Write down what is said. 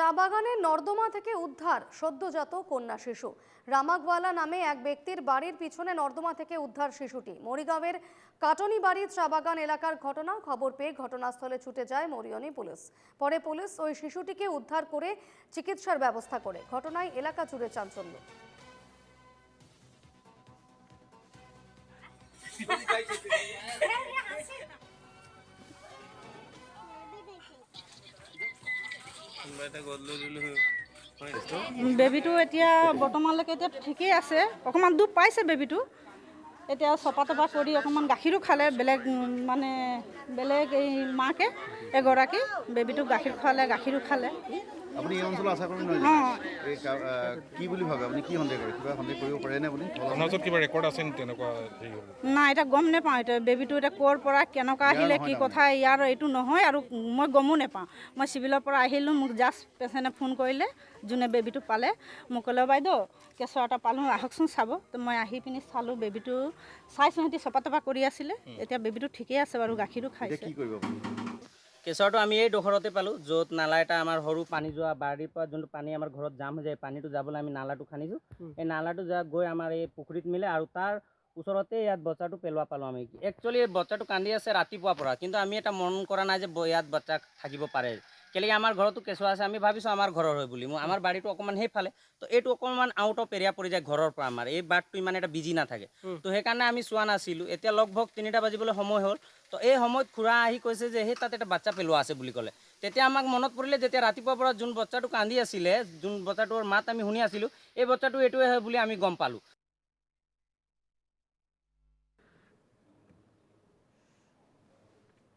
চা বাগানের নর্দমা থেকে উদ্ধার সদ্যজাত কন্যা শিশু। রামাগওয়ালা নামে এক ব্যক্তির বাড়ির পিছনে নর্দমা থেকে উদ্ধার শিশুটি। মরিগাঁওয়ের কাটনি বাড়ির চা বাগান এলাকার ঘটনা খবর পেয়ে ঘটনাস্থলে ছুটে যায় মরিয়নি পুলিশ। পরে পুলিশ ওই শিশুটিকে উদ্ধার করে চিকিৎসার ব্যবস্থা করে। ঘটনায় এলাকা জুড়ে চাঞ্চল্য। বেবীটো এতিয়া বৰ্তমানলৈকে এতিয়া ঠিকেই আছে। অকণমান দুখ পাইছে বেবীটো। এতিয়া চপা তপা কৰি অকণমান গাখীৰো খালে বেলেগ মানে বেলেগ এই মাকে এগৰাকী বেবীটোক গাখীৰ খোৱালে গাখীৰো খালে। আপুনি এই অঞ্চলৰ আশা কৰ্মী নহয় অঁ। এই কা- বুলি ভাবে? আপুনি কি সন্দেহ কৰে? কিবা সন্দেহ কৰিব পাৰেনে আপুনি? আপোনাৰ ওচৰত কিবা ৰেকৰ্ড আছে নেকি তেনেকুৱা নাই এতিয়া গম নাপাওঁ। এতিয়া বেবীটো এতিয়া ক'ৰ পৰা কেনেকুৱা আহিলে কি কথা ইয়াৰ এইটো নহয় আৰু মই গমো নাপাওঁ। মই চিভিলৰ পৰা আহিলোঁ মোক জাষ্ট পেচেণ্টে ফোন কৰিলে যোনে বেবীটো পালে। মোক ক'লে বাইদেউ কেঁচুৱা এটা পালোঁ আহকচোন চাব। তো মই আহি পিনি চালোঁ বেবীটো চাইছোঁ সিহঁতি চপা তপা কৰি আছিলে। এতিয়া বেবীটো ঠিকেই আছে বাৰু গাখীৰো খাইছে। কি কৰিব? আপুনি কেঁচুৱাটো আমি এই ডোখৰতে পালোঁ য'ত নালা এটা আমাৰ সৰু পানী যোৱা বাৰীৰ পৰা যোনটো পানী আমাৰ ঘৰত জাম হৈ যায় পানীটো যাবলৈ আমি নালাটো খান্দিছোঁ। এই নালাটো যা গৈ আমাৰ এই পুখুৰীত মিলে আৰু তাৰ ওচৰতে ইয়াত বচ্চাটো পেলোৱা পালোঁ আমি। একচুৱেলি বচ্চাটো কান্দি আছে ৰাতিপুৱাৰ পৰা। কিন্তু আমি এটা মন কৰা নাই যে ইয়াত বাচ্চা থাকিব পাৰে। কেলেকি আমাৰ ঘৰতো কেঁচুৱা আছে আমি ভাবিছোঁ আমাৰ ঘৰৰ হয় বুলি। মোৰ আমাৰ বাৰীটো অকণমান সেইফালে। তো এইটো অকণমান আউট অফ এৰিয়া পৰি যায় ঘৰৰ পৰা আমাৰ। এই বাটটো ইমান এটা বিজি নাথাকে। তো সেইকাৰণে আমি চোৱা নাছিলোঁ। এতিয়া লগভগ তিনিটা বাজিবলৈ সময় হ'ল। তো এই সময়ত খুৰা আহি কৈছে যে সেই তাত এটা বাচ্চা পেলোৱা আছে বুলি ক'লে। তেতিয়া আমাক মনত পৰিলে যেতিয়া ৰাতিপুৱাৰ পৰা যোন বাচ্চাটো কান্দি আছিলে যোন বাচ্চাটোৰ মাত আমি শুনি আছিলোঁ এই বাচ্চাটো এইটোৱে হয় বুলি আমি গম পালোঁ।